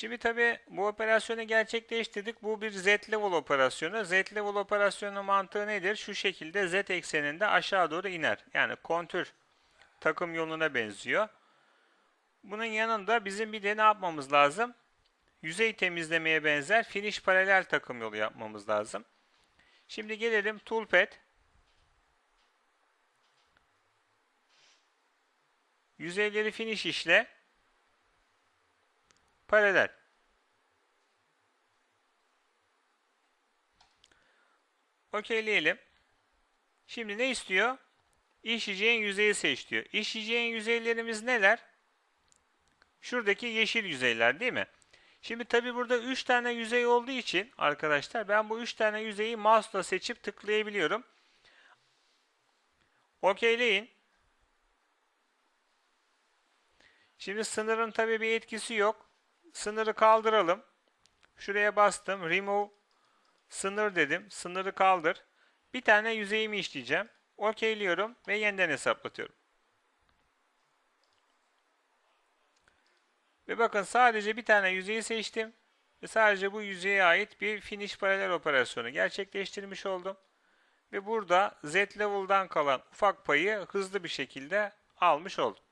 Şimdi tabi bu operasyonu gerçekleştirdik. Bu bir Z level operasyonu. Z level operasyonu mantığı nedir? Şu şekilde Z ekseninde aşağı doğru iner. Yani kontür takım yoluna benziyor. Bunun yanında bizim bir de ne yapmamız lazım? Yüzey temizlemeye benzer finish paralel takım yolu yapmamız lazım. Şimdi gelelim toolpad. Yüzeyleri finish işle. Paralel. Okeyleyelim. Şimdi ne istiyor? İşleyeceğin yüzeyi seç diyor. İşleyeceğin yüzeylerimiz neler? Şuradaki yeşil yüzeyler değil mi? Şimdi tabi burada 3 tane yüzey olduğu için arkadaşlar ben bu 3 tane yüzeyi mouse'la seçip tıklayabiliyorum. Okeyleyin. Şimdi sınırın tabi bir etkisi yok. Sınırı kaldıralım. Şuraya bastım. Remove sınır dedim. Sınırı kaldır. Bir tane yüzeyimi işleyeceğim. Okeyliyorum ve yeniden hesaplatıyorum. Ve bakın sadece bir tane yüzeyi seçtim. Ve sadece bu yüzeye ait bir finish paralel operasyonu gerçekleştirmiş oldum. Ve burada Z level'dan kalan ufak payı hızlı bir şekilde almış oldum.